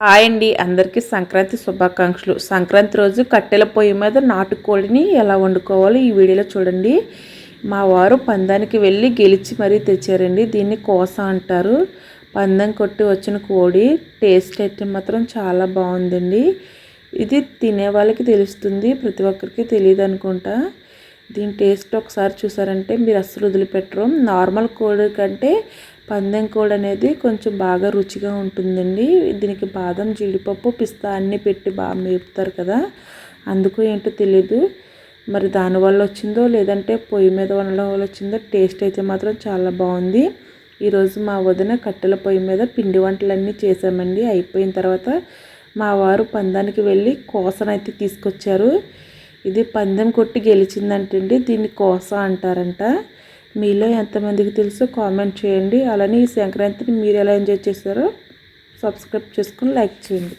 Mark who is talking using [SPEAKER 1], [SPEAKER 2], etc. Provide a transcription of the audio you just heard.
[SPEAKER 1] Hi అండి. అందరికీ సంక్రాంతి శుభాకాంక్షలు. సంక్రాంతి రోజు కట్టెల పొయ్యి మీద నాటుకోడిని ఎలా వండుకోవాలో ఈ వీడియోలో చూడండి. మా వారు పందానికి వెళ్ళి గెలిచి మరీ తెచ్చారండి. దీన్ని కోస అంటారు. పందం కొట్టి వచ్చిన కోడి టేస్ట్ అయితే మాత్రం చాలా బాగుందండి. ఇది తినే వాళ్ళకి తెలుస్తుంది ప్రతి ఒక్కరికి తెలియదు అనుకుంటా. దీని టేస్ట్ ఒకసారి చూసారంటే మీరు అస్సలు వదిలిపెట్టరు. నార్మల్ కోడి కంటే పందెం కోడి అనేది కొంచెం బాగా రుచిగా ఉంటుందండి. దీనికి బాదం జీడిపప్పు పిస్తా అన్నీ పెట్టి బాగా మేపుతారు కదా. అందుకు ఏంటో తెలీదు. మరి దానివల్ల వచ్చిందో లేదంటే పొయ్యి మీద వండడం వల్ల వచ్చిందో టేస్ట్ అయితే మాత్రం చాలా బాగుంది. ఈరోజు మా వదిన కట్టెల పొయ్యి మీద పిండి వంటలన్నీ చేసామండి అయిపోయిన తర్వాత మా వారు పందానికి వెళ్ళి కోసనైతే తీసుకొచ్చారు. ఇది పందెం కొట్టి గెలిచిందంటండి. దీన్ని కోస అంటారంట. మీలో ఎంతమందికి తెలుసో కామెంట్ చేయండి. అలానే ఈ సంక్రాంతిని మీరు ఎలా ఎంజాయ్ చేస్తారో సబ్స్క్రైబ్ చేసుకుని లైక్ చేయండి.